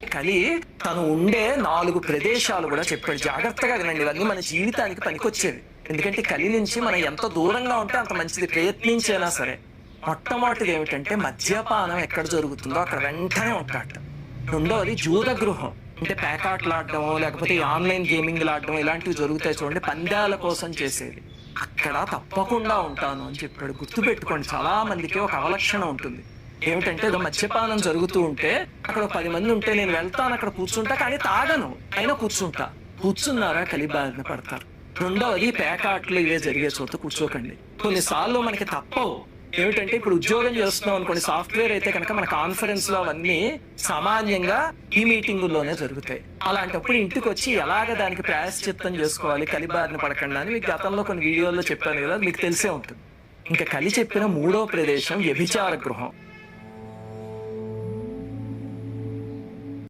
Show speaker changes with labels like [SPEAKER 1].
[SPEAKER 1] కలి తను ఉండే నాలుగు ప్రదేశాలు కూడా చెప్పాడు. జాగ్రత్తగా వినండి ఇవన్నీ మన జీవితానికి పనికొచ్చేవి. ఎందుకంటే కలి నుంచి మనం ఎంత దూరంగా ఉంటే అంత మంచిది ప్రయత్నించైనా సరే. మొట్టమొదటిది ఏమిటంటే మద్యపానం ఎక్కడ జరుగుతుందో అక్కడ వెంటనే ఉంటాడట. రెండవది జూద గృహం అంటే పేకాట్లు ఆడడం లేకపోతే ఆన్లైన్ గేమింగ్ ఆడడం ఇలాంటివి జరుగుతాయి చూడండి పందాల కోసం చేసేది. అక్కడ తప్పకుండా ఉంటాను అని చెప్పాడు. గుర్తుపెట్టుకోండి చాలా మందికి ఒక అవలక్షణం ఉంటుంది. ఏమిటంటే ఏదో మద్యపానం జరుగుతూ ఉంటే అక్కడ ఒక పది మంది ఉంటే నేను వెళ్తాను అక్కడ కూర్చుంటా కానీ తాగను. అయినా కూర్చుంటా. కూర్చున్నారా? కలిబారిన పడతారు. రెండవది పేకాట్లు ఇవే జరిగే చోట కూర్చోకండి. కొన్నిసార్లు మనకి తప్పవు. ఏమిటంటే ఇప్పుడు ఉద్యోగం చేస్తున్నాం అనుకోండి సాఫ్ట్వేర్ అయితే కనుక మన కాన్ఫరెన్స్లో అవన్నీ సామాన్యంగా ఈ మీటింగుల్లోనే జరుగుతాయి. అలాంటప్పుడు ఇంటికి వచ్చి ఎలాగ దానికి ప్రాయశ్చిత్తం చేసుకోవాలి? కలిబారిన పడకుండా అని మీకు గతంలో కొన్ని వీడియోల్లో చెప్పాను కదా మీకు తెలిసే ఉంటుంది. ఇంకా కలి చెప్పిన మూడో ప్రదేశం వ్యభిచార గృహం.